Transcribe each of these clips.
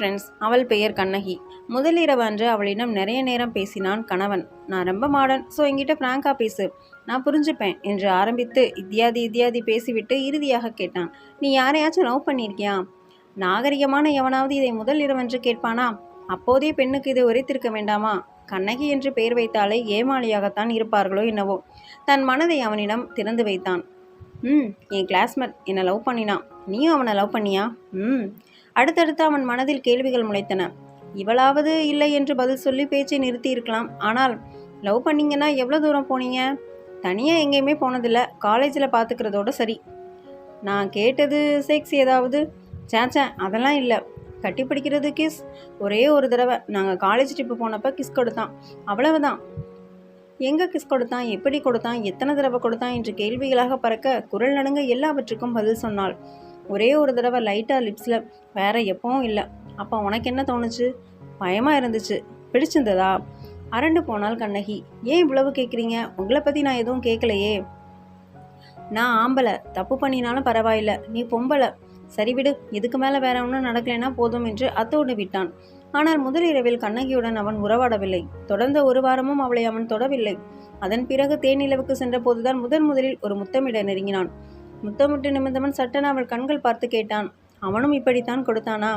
Friends அவள் பெயர் கண்ணகி. முதலிரவு அன்று அவளிடம் நிறைய நேரம் பேசினான் கணவன். நான் ரொம்ப மாடன் ஸோ என்கிட்ட ஃப்ராங்காக பேசு. நான் புரிஞ்சுப்பேன் என்று ஆரம்பித்து இத்தியாதி இத்தியாதி பேசிவிட்டு இறுதியாக கேட்டான். நீ யாரையாச்சும் லவ் பண்ணியிருக்கியா? நாகரிகமான எவனாவது இதை முதல் இரவென்று கேட்பானா? அப்போதே பெண்ணுக்கு இதை உரைத்திருக்க வேண்டாமா? கண்ணகி என்று பெயர் வைத்தாலே ஏமாளியாகத்தான் இருப்பார்களோ என்னவோ? தன் மனதை அவனிடம் திறந்து வைத்தான். ம் என் கிளாஸ்மேட் என்னை லவ் பண்ணினான். நீயும் அவனை லவ் பண்ணியா? ம் அடுத்தடுத்து அவன் மனதில் கேள்விகள் முளைத்தன. இவளாவது இல்லை என்று பதில் சொல்லி பேச்சை நிறுத்தி இருக்கலாம் ஆனால் லவ் பண்ணீங்கன்னா எவ்வளோ தூரம் போனீங்க? தனியாக எங்கேயுமே போனதில்லை. காலேஜில் பார்த்துக்கிறதோட சரி. நான் கேட்டது செக்ஸ் ஏதாவது? சேச்சே அதெல்லாம் இல்லை. கட்டி பிடிக்கிறது கிஸ். ஒரே ஒரு தடவை. நாங்கள் காலேஜ் ட்ரிப்பு போனப்போ கிஸ் கொடுத்தான். அவ்வளவுதான். எங்கே கிஸ் கொடுத்தான்? எப்படி கொடுத்தான்? எத்தனை தடவை கொடுத்தான்? என்று கேள்விகளாக பறக்க குரல் நடுங்க எல்லாவற்றுக்கும் பதில் சொன்னாள். ஒரே ஒரு தடவை லைட்டாக லிப்ஸில் வேற எப்பவும் இல்லை. அப்போ உனக்கு என்ன தோணுச்சு? பயமாக இருந்துச்சு. பிடிச்சிருந்ததா? அரண்டு போனால் கண்ணகி ஏன் இவ்வளவு கேட்குறீங்க உங்களை பற்றி நான் எதுவும் கேட்கலையே நான் ஆம்பளை. தப்பு பண்ணினாலும் பரவாயில்ல. நீ பொம்பளை. சரி விடு. இதுக்கு மேலே வேற ஒன்றும் நடக்கலைன்னா போதும் என்று அத்தோடு விட்டான். ஆனால் முதலிரவில் கண்ணகியுடன் அவன் உறவாடவில்லை. தொடர்ந்த ஒரு வாரமும் அவளை அவன் தொடவில்லை. அதன் பிறகு தேனிலவுக்கு சென்ற போதுதான் முதன் முதலில் ஒரு முத்தமிட நெருங்கினான். முத்தமிட்டு நிமிந்தவன் சட்டென அவள் கண்கள் பார்த்து கேட்டான் அவனும் இப்படித்தான் கொடுத்தானா?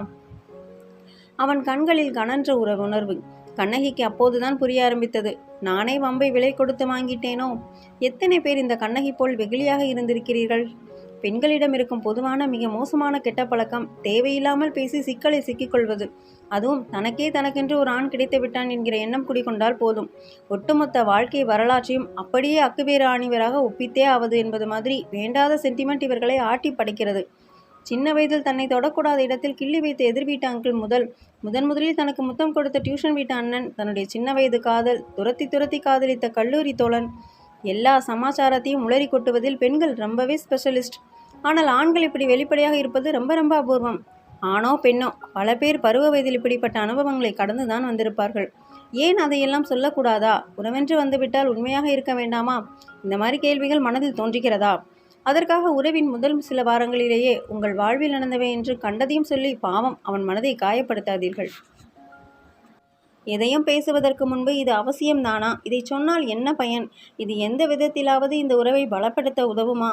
அவன் கண்களில் கனன்ற உற உணர்வு கண்ணகிக்கு அப்போதுதான் புரிய ஆரம்பித்தது. நானே வம்பை விலை கொடுத்து வாங்கிட்டேனோ? எத்தனை பேர் இந்த கண்ணகி போல் வெகுளியாக இருந்திருக்கிறீர்கள்? பெண்களிடம் இருக்கும் பொதுவான மிக மோசமான கெட்ட பழக்கம் தேவையில்லாமல் பேசி சிக்கலை சிக்கிக்கொள்வது. அதுவும் தனக்கே தனக்கென்று ஒரு ஆண் கிடைத்து விட்டான் என்கிற எண்ணம் குடிக்கொண்டால் போதும். ஒட்டுமொத்த வாழ்க்கை வரலாற்றையும் அப்படியே அக்குவேறு ஆணிவராக ஒப்பித்தே ஆவது என்பது மாதிரி வேண்டாத சென்டிமெண்ட் இவர்களை ஆட்டி படைக்கிறது. சின்ன வயதில் தன்னை தொடக்கூடாத இடத்தில் கிள்ளி வைத்த எதிர் வீட்டு அங்கிள் முதல் முதன் முதலில் தனக்கு முத்தம் கொடுத்த டியூஷன் வீட்டு அண்ணன் தன்னுடைய சின்ன வயது காதல் துரத்தி துரத்தி காதலித்த கல்லூரி தோழன் எல்லா சமாச்சாரத்தையும் உளறி கொட்டுவதில் பெண்கள் ரொம்பவே ஸ்பெஷலிஸ்ட் ஆனால் ஆண்கள் இப்படி வெளிப்படையாக இருப்பது ரொம்ப ரொம்ப அபூர்வம். ஆணோ பெண்ணோ பல பேர் பருவ வயதில் இப்படிப்பட்ட அனுபவங்களை கடந்து தான் வந்திருப்பார்கள். ஏன் அதையெல்லாம் சொல்லக்கூடாதா? உறவென்று வந்துவிட்டால் உண்மையாக இருக்க வேண்டாமா? இந்த மாதிரி கேள்விகள் மனதில் தோன்றுகிறதா? அதற்காக உறவின் முதல் சில வாரங்களிலேயே உங்கள் வாழ்வில் நடந்தவை என்று கண்டதையும் சொல்லி பாவம் அவன் மனதை காயப்படுத்தாதீர்கள். எதையும் பேசுவதற்கு முன்பு இது அவசியம்தானா? இதை சொன்னால் என்ன பயன்? இது எந்த விதத்திலாவது இந்த உறவை பலப்படுத்த உதவுமா?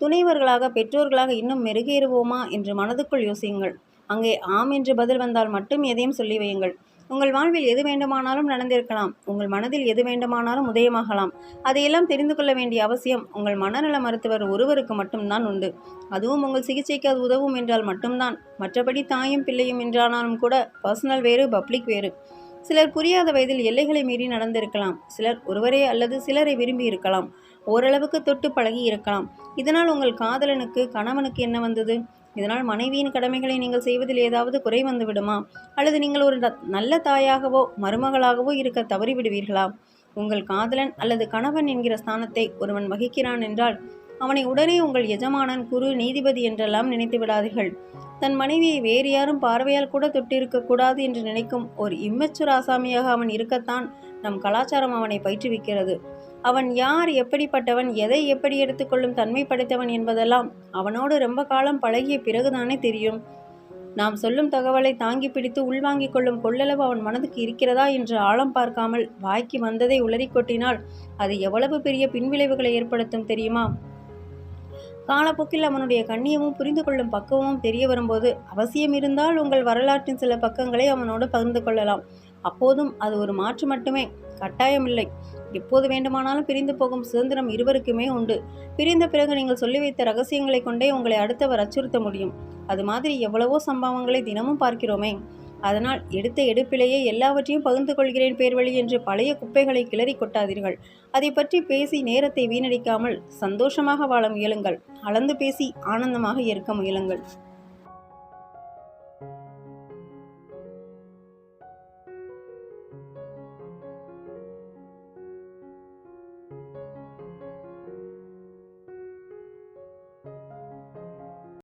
துணைவர்களாக பெற்றோர்களாக இன்னும் மெருகேறுவோமா? என்று மனதுக்குள் யோசியுங்கள். அங்கே ஆம் என்று பதில் வந்தால் மட்டும் எதையும் சொல்லி வையுங்கள். உங்கள் வாழ்வில் எது வேண்டுமானாலும் நடந்திருக்கலாம். உங்கள் மனதில் எது வேண்டுமானாலும் உதயமாகலாம். அதையெல்லாம் தெரிந்து கொள்ள வேண்டிய அவசியம் உங்கள் மனநல மருத்துவர் ஒருவருக்கு மட்டும்தான் உண்டு. அதுவும் உங்கள் சிகிச்சைக்கு அது உதவும் என்றால் மட்டும்தான். மற்றபடி தாயும் பிள்ளையும் என்றானாலும் கூட பர்சனல் வேறு பப்ளிக் வேறு. சிலர் புரியாத வயதில் எல்லைகளை மீறி நடந்திருக்கலாம். சிலர் ஒருவரே அல்லது சிலரை விரும்பி இருக்கலாம். ஓரளவுக்கு தொட்டு பழகி இருக்கலாம். இதனால் உங்கள் காதலனுக்கு கணவனுக்கு என்ன வந்தது? இதனால் மனைவியின் கடமைகளை நீங்கள் செய்வதில் ஏதாவது குறை வந்து விடுமா? அல்லது நீங்கள் ஒரு ந- நல்ல தாயாகவோ மருமகளாகவோ இருக்க தவறிவிடுவீர்களா? உங்கள் காதலன் அல்லது கணவன் என்கிற ஸ்தானத்தை ஒருவன் வகிக்கிறான் என்றால் அவனை உடனே உங்கள் எஜமானன் குரு நீதிபதி என்றெல்லாம் நினைத்து விடாதீர்கள். தன் மனைவியை வேறு யாரும் பார்வையால் கூட தொட்டிருக்க கூடாது என்று நினைக்கும் ஒரு இம்மெச்சூர் ஆசாமியாக அவன் இருக்கத்தான் நம் கலாச்சாரம் அவனை பயிற்றுவிக்கிறது. அவன் யார் எப்படிப்பட்டவன் எதை எப்படி எடுத்துக்கொள்ளும் தன்மை படைத்தவன் என்பதெல்லாம் அவனோடு ரொம்ப காலம் பழகிய பிறகுதானே தெரியும். நாம் சொல்லும் தகவலை தாங்கி பிடித்து உள்வாங்கிக் கொள்ளும் கொள்ளளவு அவன் மனதுக்கு இருக்கிறதா என்று ஆழம் பார்க்காமல் வாய்க்கு வந்ததை உளறிக்கொட்டினால் அது எவ்வளவு பெரிய பின்விளைவுகளை ஏற்படுத்தும் தெரியுமா? காலப்போக்கில் அவனுடைய கண்ணியமும் புரிந்து கொள்ளும் பக்குவமும் தெரிய வரும்போது அவசியம் இருந்தால் உங்கள் வரலாற்றின் சில பக்கங்களை அவனோடு பகிர்ந்து கொள்ளலாம். அப்போதும் அது ஒரு மாற்று மட்டுமே கட்டாயமில்லை எப்போது வேண்டுமானாலும் பிரிந்து போகும் சுதந்திரம் இருவருக்குமே உண்டு. பிரிந்த பிறகு நீங்கள் சொல்லி வைத்த ரகசியங்களை கொண்டே உங்களை அடுத்தவர் அச்சுறுத்த முடியும். அது மாதிரி எவ்வளவோ சம்பவங்களை தினமும் பார்க்கிறோமே. அதனால் எடுத்த எடுப்பிலேயே எல்லாவற்றையும் பகிர்ந்து கொள்கிறேன் பேர்வழி என்று பழைய குப்பைகளை கிளறி கொட்டாதீர்கள். அதை பற்றி பேசி நேரத்தை வீணடிக்காமல் சந்தோஷமாக வாழ முயலுங்கள். அளந்து பேசி ஆனந்தமாக இருக்க முயலுங்கள்.